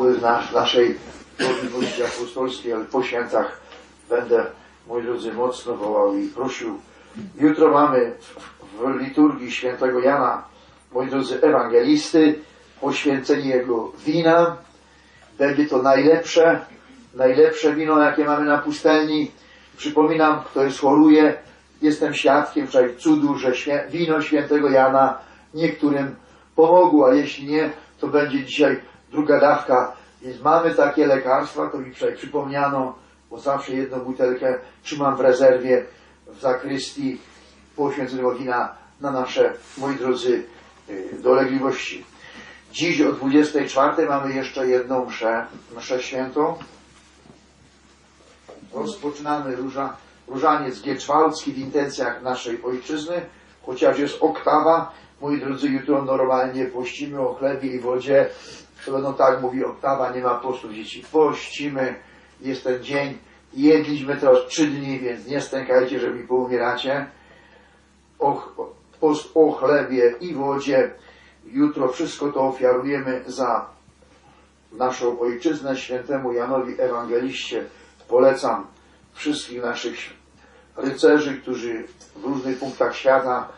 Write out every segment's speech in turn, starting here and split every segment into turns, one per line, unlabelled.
w nas, naszej możliwości apostolskiej, ale po świętach będę, moi drodzy, mocno wołał i prosił. Jutro mamy w, liturgii świętego Jana, moi drodzy, ewangelisty, poświęcenie jego wina. Będzie to najlepsze, najlepsze wino, jakie mamy na pustelni. Przypominam, ktoś choruje, jestem świadkiem wczoraj cudu, że wino świętego Jana niektórym pomogło, a jeśli nie, to będzie dzisiaj druga dawka. Więc mamy takie lekarstwa, to mi przypomniano, bo zawsze jedną butelkę trzymam w rezerwie w zakrystii poświęconego wina na nasze, moi drodzy, y, dolegliwości. Dziś o 24 mamy jeszcze jedną mszę, mszę świętą. Rozpoczynamy róża, różaniec gieczwałcki w intencjach naszej ojczyzny, chociaż jest oktawa. Moi drodzy, jutro normalnie pościmy o chlebie i wodzie. To będą tak mówi oktawa, nie ma postów dzieci. Pościmy, jest ten dzień. Jedliśmy teraz trzy dni, więc nie stękajcie, że mi poumieracie. O, o chlebie i wodzie. Jutro wszystko to ofiarujemy za naszą ojczyznę świętemu Janowi Ewangeliście. Polecam wszystkich naszych rycerzy, którzy w różnych punktach świata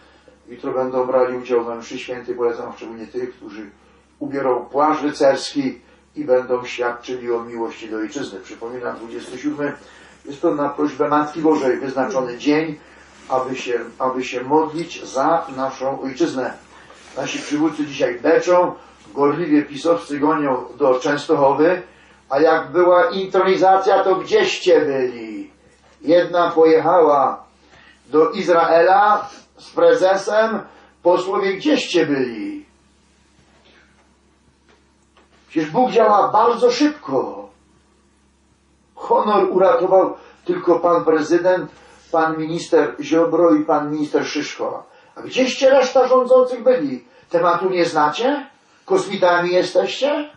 jutro będą brali udział we mszy świętej. Polecam szczególnie tych, którzy ubiorą płaszcz rycerski i będą świadczyli o miłości do ojczyzny. Przypominam, 27 jest to na prośbę Matki Bożej wyznaczony dzień, aby się, aby się modlić za naszą ojczyznę. Nasi przywódcy dzisiaj beczą, gorliwie pisowcy gonią do Częstochowy, a jak była intronizacja, to gdzieście byli? Jedna pojechała do Izraela z prezesem, posłowie gdzieście byli? Przecież Bóg działa bardzo szybko. Honor uratował tylko pan prezydent, pan minister Ziobro i pan minister Szyszko. A gdzieście reszta rządzących byli? Tematu nie znacie? Kosmitami jesteście?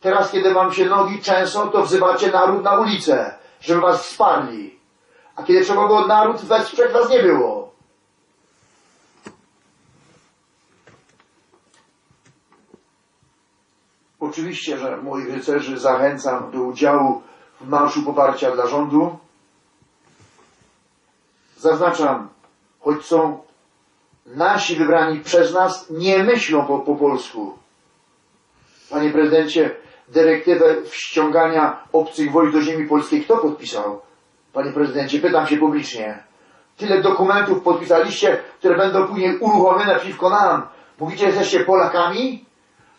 Teraz, kiedy wam się nogi trzęsą, to wzywacie naród na ulicę, żeby was wsparli. A kiedy trzeba było naród wesprzeć, was nie było. Oczywiście, że moich rycerzy zachęcam do udziału w Marszu Poparcia dla rządu. Zaznaczam, choć są nasi wybrani przez nas, nie myślą po, po polsku. Panie prezydencie, dyrektywę ściągania obcych wojsk do ziemi polskiej kto podpisał? Panie prezydencie, pytam się publicznie. Tyle dokumentów podpisaliście, które będą później uruchomione przeciwko nam. Mówicie, jesteście Polakami?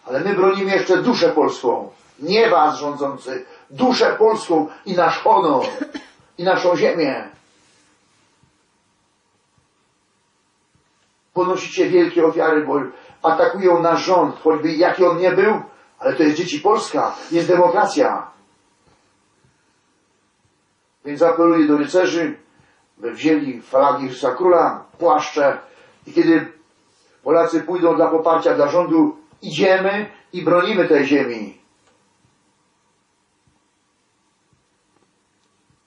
Ale my bronimy jeszcze duszę polską. Nie was rządzący. Duszę polską i nasz honor. I naszą ziemię. Ponosicie wielkie ofiary, bo atakują nasz rząd, choćby jaki on nie był, ale to jest dzieci Polska, jest demokracja. Więc apeluję do rycerzy, by wzięli flagi Chrystusa Króla, płaszcze i kiedy Polacy pójdą dla poparcia dla rządu, idziemy i bronimy tej ziemi.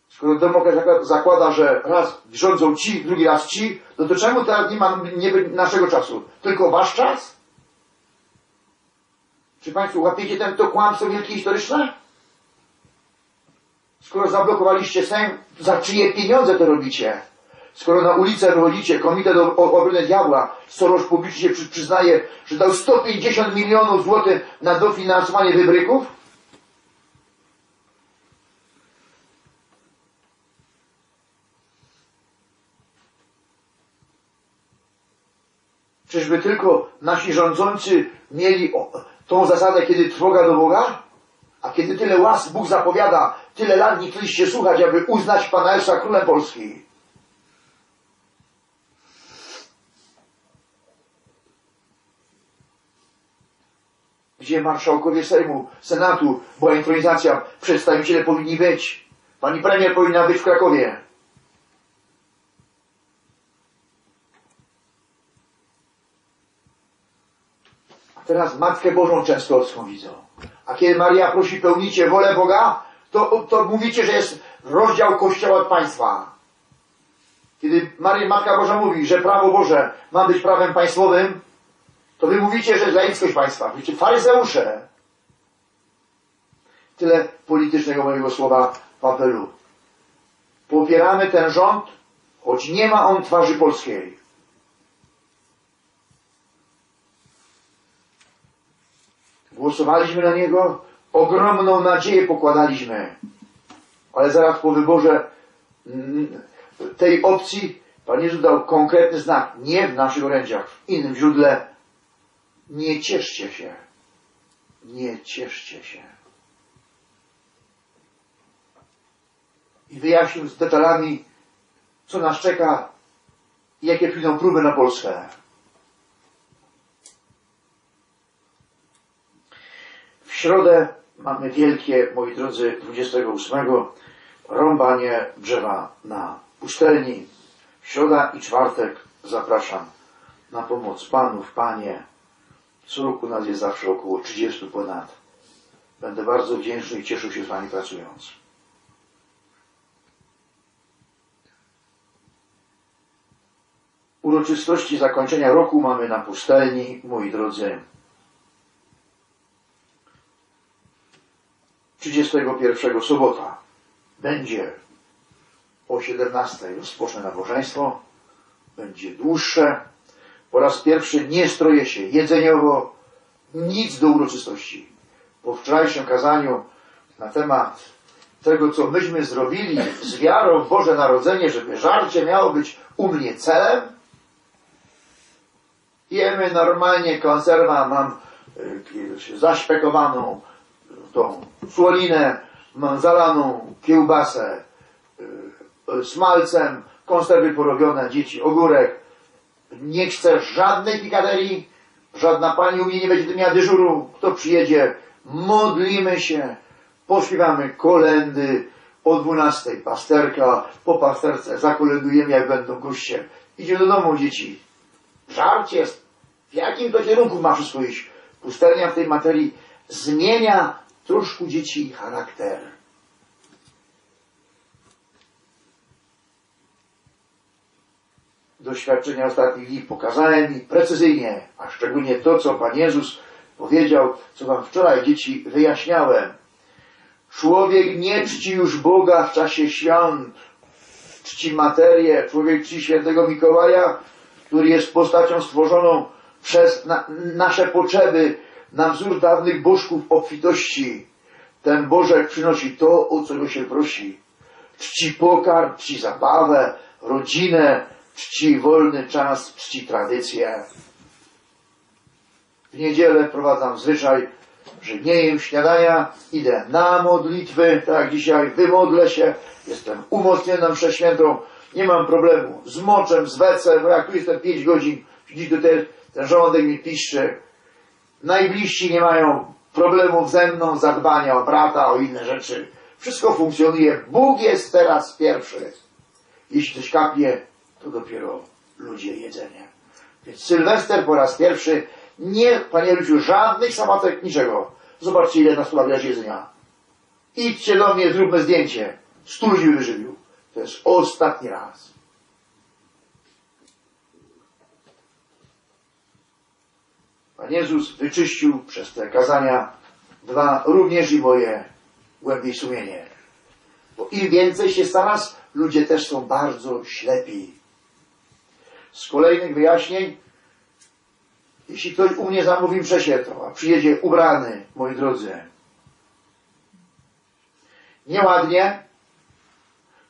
Skoro demokracja zakłada, że raz rządzą ci, drugi raz ci, no to czemu teraz nie ma nie naszego czasu? Tylko wasz czas? Czy Państwo łapiecie ten, to kłamstwo wielkie historyczne? Skoro zablokowaliście Sejm, za czyje pieniądze to robicie? Skoro na ulicę wychodzicie, Komitet Obrony Diabła, Soros publicznie przy, przyznaje, że dał 150 milionów złotych na dofinansowanie wybryków? Czyżby tylko nasi rządzący mieli tą zasadę, kiedy trwoga do Boga? A kiedy tyle łask Bóg zapowiada, tyle lat nie chcieliście słuchać, aby uznać Pana Jezusa Królem Polski. Gdzie marszałkowie Sejmu, Senatu, była intronizacja, przedstawiciele powinni być. Pani premier powinna być w Krakowie. A teraz Matkę Bożą Częstochowską widzą. A kiedy Maria prosi pełnicie wolę Boga, to, to mówicie, że jest rozdział Kościoła od państwa. Kiedy Maria Matka Boża mówi, że prawo Boże ma być prawem państwowym, To wy mówicie, że jest laickość państwa. Mówicie faryzeusze. Tyle politycznego mojego słowa w apelu. Popieramy ten rząd, choć nie ma on twarzy polskiej. Głosowaliśmy na niego, ogromną nadzieję pokładaliśmy. Ale zaraz po wyborze mm, tej opcji Pan Jezus dał konkretny znak. Nie w naszych orędziach, w innym źródle. Nie cieszcie się. Nie cieszcie się. I wyjaśnił z detalami, co nas czeka i jakie przyjdą próby na Polskę. W środę mamy wielkie, moi drodzy, 28 rąbanie drzewa na pustelni. Środa i czwartek zapraszam na pomoc panów, panie. Co roku nas jest zawsze około 30 ponad. Będę bardzo wdzięczny i cieszył się z wami pracując. Uroczystości zakończenia roku mamy na pustelni, moi drodzy. 31 sobota będzie o 17 rozpocznę nabożeństwo, będzie dłuższe. Po raz pierwszy nie stroję się jedzeniowo, nic do uroczystości. Po wczorajszym kazaniu na temat tego, co myśmy zrobili z wiarą w Boże Narodzenie, żeby żarcie miało być u mnie celem, jemy normalnie konserwa, mam y, zaśpekowaną tą słolinę, mam zalaną kiełbasę, y, smalcem, konserwy porobione, dzieci, ogórek. Nie chcę żadnej pikaderii, żadna pani u mnie nie będzie miała dyżuru. Kto przyjedzie, modlimy się, pośpiewamy kolendy, o 12 pasterka, po pasterce zakolendujemy jak będą goście. Idzie do domu dzieci. Żart jest. W jakim to kierunku ma wszystko iść? Pustelnia w tej materii zmienia troszkę dzieci charakter. Doświadczenia ostatnich dni pokazałem mi precyzyjnie, a szczególnie to, co Pan Jezus powiedział, co Wam wczoraj dzieci wyjaśniałem. Człowiek nie czci już Boga w czasie świąt, czci materię, człowiek czci świętego Mikołaja, który jest postacią stworzoną przez na, nasze potrzeby, na wzór dawnych bożków obfitości. Ten Bożek przynosi to, o co go się prosi. Czci pokarm, czci zabawę, rodzinę, czci wolny czas, czci tradycję. W niedzielę wprowadzam zwyczaj, że nie jem śniadania, idę na modlitwy, tak jak dzisiaj, wymodlę się, jestem umocniony przez świętą, nie mam problemu z moczem, z wecem, bo jak tu jestem 5 godzin, dziś do ten, żołądek mi piszczy. Najbliżsi nie mają problemów ze mną, zadbania o brata, o inne rzeczy. Wszystko funkcjonuje. Bóg jest teraz pierwszy. Jeśli coś kapnie, to dopiero ludzie jedzenie. Więc Sylwester po raz pierwszy nie, panie Luciu, żadnych samotek, niczego. Zobaczcie, ile na stole jest jedzenia. Idźcie do mnie, zróbmy zdjęcie. Stu ludzi wyżywił. To jest ostatni raz. Pan Jezus wyczyścił przez te kazania dwa, również i moje głębiej sumienie. Bo im więcej się starasz, ludzie też są bardzo ślepi. Z kolejnych wyjaśnień, jeśli ktoś u mnie zamówi mszę świętą, a przyjedzie ubrany, moi drodzy, nieładnie,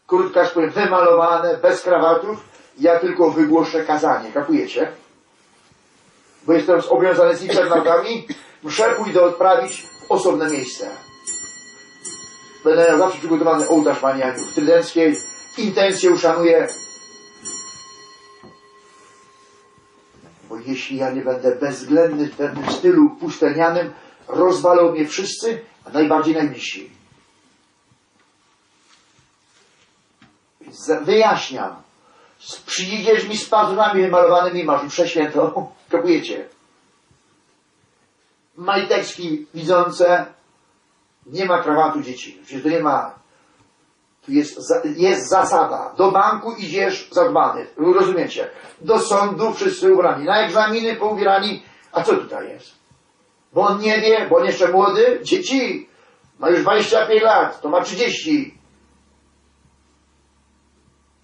krótka powiem, wymalowane, bez krawatów, ja tylko wygłoszę kazanie, kapujecie? Bo jestem zobowiązany z internautami, muszę pójdę odprawić w osobne miejsce. Będę miał zawsze przygotowany ołtarz Pani Aniu Trydenckiej, intencję uszanuję, jeśli ja nie będę bezwzględny w pewnym stylu pustelnianym, rozwalą mnie wszyscy, a najbardziej najbliżsi. Wyjaśniam. Przyjdziesz mi z pazurami wymalowanymi, masz mszę świętą, kapujecie. Majteczki widzące, nie ma krawatu dzieci. Przecież to nie ma. Jest, jest zasada. Do banku idziesz zadbany. Rozumiecie? Do sądu wszyscy ubrani. Na egzaminy poubierani. A co tutaj jest? Bo on nie wie, bo on jeszcze młody, dzieci, ma już 25 lat, to ma 30.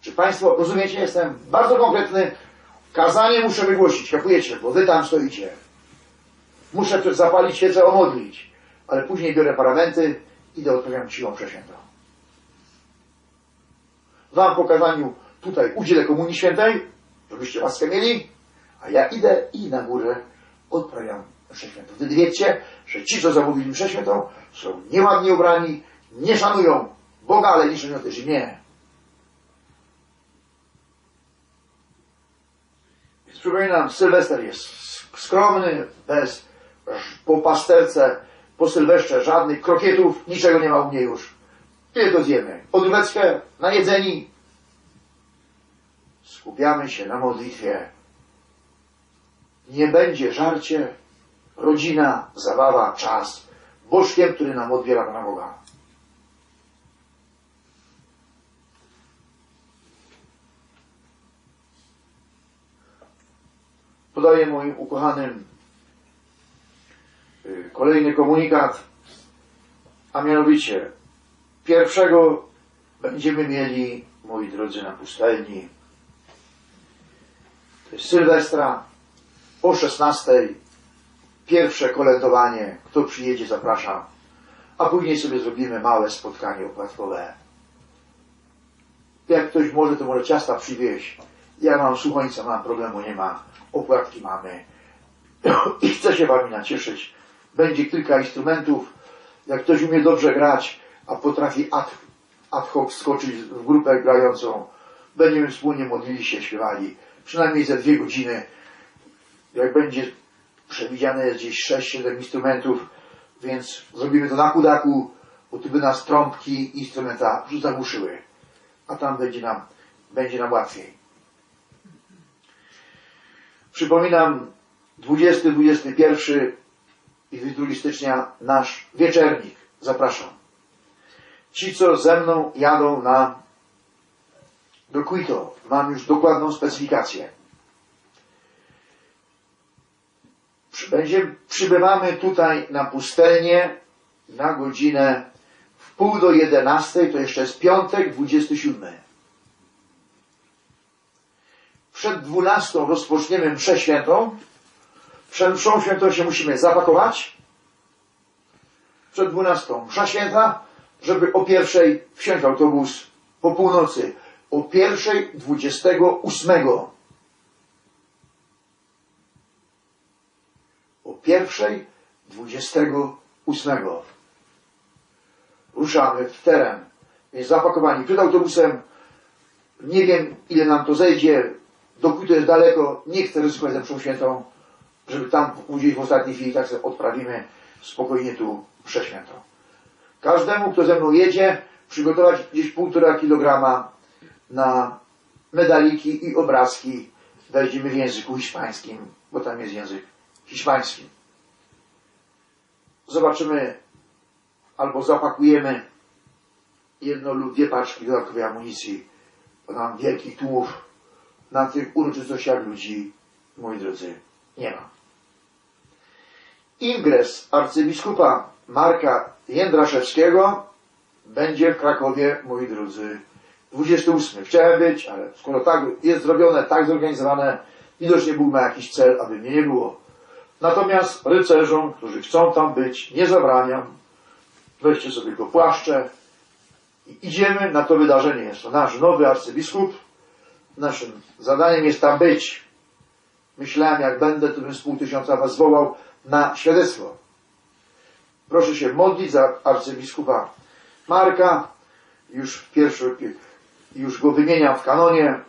Czy Państwo rozumiecie? Jestem bardzo konkretny. Kazanie muszę wygłosić, kapujecie, bo Wy tam stoicie. Muszę też zapalić świecę, omodlić, ale później biorę paramenty, idę odpowiadam siłą przeświętą. Wam po kazaniu tutaj udzielę Komunii Świętej, żebyście łaskę mieli, a ja idę i na górę odprawiam mszę świętą. Wtedy wiecie, że ci, co zamówili mszę świętą, są nieładnie ubrani, nie szanują Boga, ale nie szanują też mnie. Więc przypominam, Sylwester jest skromny, bez po pasterce, po Sylwestrze żadnych krokietów, niczego nie ma u mnie już. To zjemy? Odróweczkę, najedzeni. Skupiamy się na modlitwie. Nie będzie żarcie, rodzina, zabawa, czas. Bożkiem, który nam odbiera Pana Boga. Podaję moim ukochanym y, kolejny komunikat, a mianowicie pierwszego będziemy mieli, moi drodzy, na pustelni. To jest Sylwestra o 16. Pierwsze kolędowanie. Kto przyjedzie, zapraszam. A później sobie zrobimy małe spotkanie opłatkowe. Jak ktoś może, to może ciasta przywieźć. Ja mam słuchońca, mam problemu, nie ma. Opłatki mamy. I chcę się wami nacieszyć. Będzie kilka instrumentów. Jak ktoś umie dobrze grać, a potrafi ad, ad hoc skoczyć w grupę grającą, będziemy wspólnie modlili się, śpiewali. Przynajmniej za dwie godziny. Jak będzie przewidziane jest gdzieś 6-7 instrumentów, więc zrobimy to na kudaku, bo tu by nas trąbki, instrumenta zagłuszyły. A tam będzie nam, będzie nam łatwiej. Przypominam, 20-21 i 22 stycznia nasz wieczernik. Zapraszam. Ci, co ze mną jadą na do Quito, mam już dokładną specyfikację. Będzie, przybywamy tutaj na pustelnię na godzinę w pół do jedenastej, to jeszcze jest piątek, 27. Przed dwunastą rozpoczniemy mszę świętą. Przed mszą świętą się musimy zapakować. Przed dwunastą msza święta, żeby o pierwszej wsiąść autobus po północy. O pierwszej dwudziestego ósmego. O pierwszej dwudziestego ósmego. Ruszamy w teren. Jest zapakowani przed autobusem. Nie wiem, ile nam to zejdzie. Dopóki to jest daleko, nie chcę ryzykować za mszą świętą, żeby tam gdzieś w ostatniej chwili tak sobie odprawimy spokojnie tu mszę świętą. Każdemu, kto ze mną jedzie, przygotować gdzieś półtora kilograma na medaliki i obrazki. Weźmiemy w języku hiszpańskim, bo tam jest język hiszpański. Zobaczymy, albo zapakujemy jedno lub dwie paczki dodatkowej amunicji, bo nam wielkich tłumów na tych uroczystościach ludzi, moi drodzy, nie ma. Ingres arcybiskupa Marka Jędraszewskiego będzie w Krakowie, moi drodzy, 28. Chciałem być, ale skoro tak jest zrobione, tak zorganizowane, widocznie był ma jakiś cel, aby mnie nie było. Natomiast rycerzom, którzy chcą tam być, nie zabraniam. Weźcie sobie go płaszcze i idziemy na to wydarzenie. Jest to nasz nowy arcybiskup. Naszym zadaniem jest tam być. Myślałem, jak będę, to bym z pół tysiąca was zwołał na świadectwo. Proszę się modlić za arcybiskupa Marka. Już pierwszy, już go wymieniam w kanonie.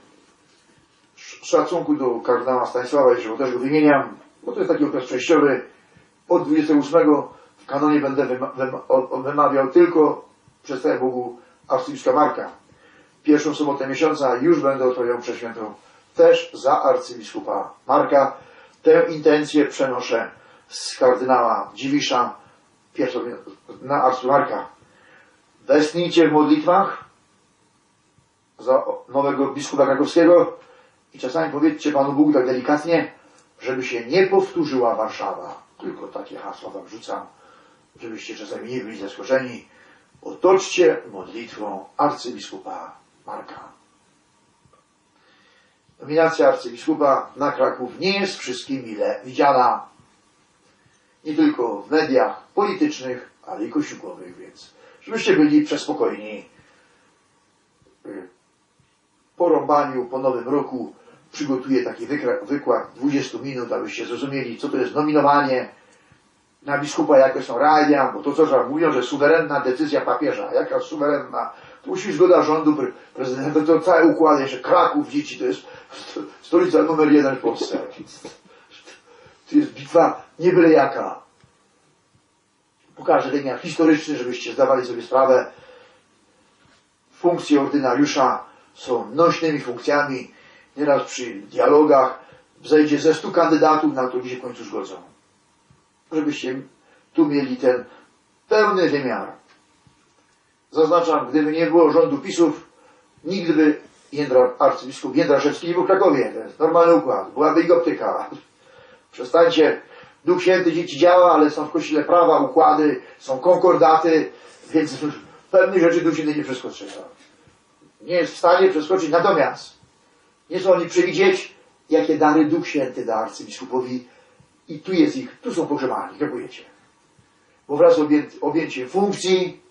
Szacunku do kardynała Stanisława, jeszcze też go wymieniam, bo to jest taki okres przejściowy. Od 28 w kanonie będę wyma wyma wymawiał tylko, przedstawię Bogu, arcybiskupa Marka. Pierwszą sobotę miesiąca już będę odpowiadał przeświętą też za arcybiskupa Marka. Tę intencję przenoszę z kardynała Dziwisza pierwszą na arcybiskupa Marka. Westnijcie w modlitwach za nowego biskupa krakowskiego i czasami powiedzcie Panu Bogu tak delikatnie, żeby się nie powtórzyła Warszawa. Tylko takie hasła wam rzucam, żebyście czasami nie byli zaskoczeni. Otoczcie modlitwą arcybiskupa Marka. Nominacja arcybiskupa na Kraków nie jest wszystkim mile widziana. Nie tylko w mediach politycznych, ale i kościółkowych, więc żebyście byli przespokojni. Po rąbaniu, po nowym roku przygotuję taki wykład 20 minut, abyście zrozumieli, co to jest nominowanie na biskupa, jakie są realia, bo to co że mówią, że suwerenna decyzja papieża, jaka suwerenna, to musi zgoda rządu pre- prezydenta, to cały układ, jeszcze Kraków, dzieci, to jest sto- stolica numer jeden w Polsce. To jest bitwa nie byle jaka. Pokażę wymiar historyczny, żebyście zdawali sobie sprawę. Funkcje ordynariusza są nośnymi funkcjami. Nieraz przy dialogach zejdzie ze stu kandydatów, na to się w końcu zgodzą. Żebyście tu mieli ten pełny wymiar. Zaznaczam, gdyby nie było rządu PiSów, nigdy by Jędra, arcybiskup Jędraszewski nie był w Krakowie. To jest normalny układ. Byłaby ich optyka. Przestańcie. Duch Święty dzieci działa, ale są w kościele prawa, układy, są konkordaty, więc pewnych rzeczy Duch Święty nie przeskoczy. Nie jest w stanie przeskoczyć. Natomiast nie są oni przewidzieć, jakie dary Duch Święty da arcybiskupowi i tu jest ich, tu są pogrzebani, gratulujecie. Bo wraz z obję, objęciem funkcji,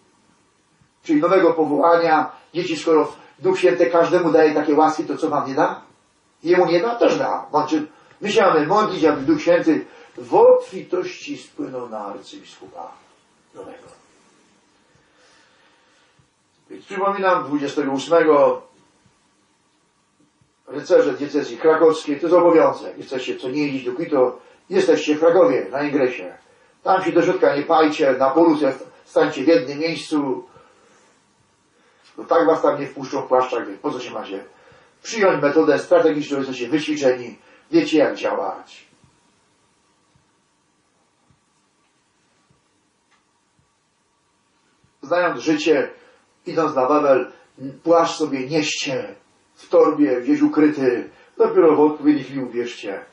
czyli nowego powołania, dzieci, skoro Duch Święty każdemu daje takie łaski, to co wam nie da? Jemu nie da? Też da. Znaczy, my się mamy modlić, aby Duch Święty w obfitości spłynął na arcybiskupa nowego. Przypominam, 28 rycerze diecezji krakowskiej, to jest obowiązek. Jesteście co nie jeździć do Quito, jesteście w Krakowie, na ingresie. Tam się do środka nie pajcie, na polu se stańcie w jednym miejscu. No tak was tam nie wpuszczą w płaszczach, więc po co się macie? Przyjąć metodę strategiczną, jesteście wyćwiczeni, wiecie jak działać. Znając życie, idąc na Wawel, płaszcz sobie nieście w torbie, gdzieś ukryty. Dopiero w odpowiedniej chwili uwierzcie.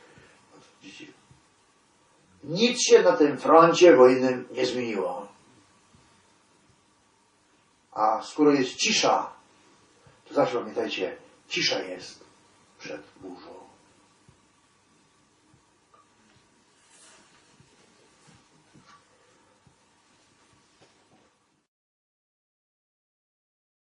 Nic się na tym froncie wojennym nie zmieniło. A skoro jest cisza, to zawsze pamiętajcie, cisza jest przed burzą.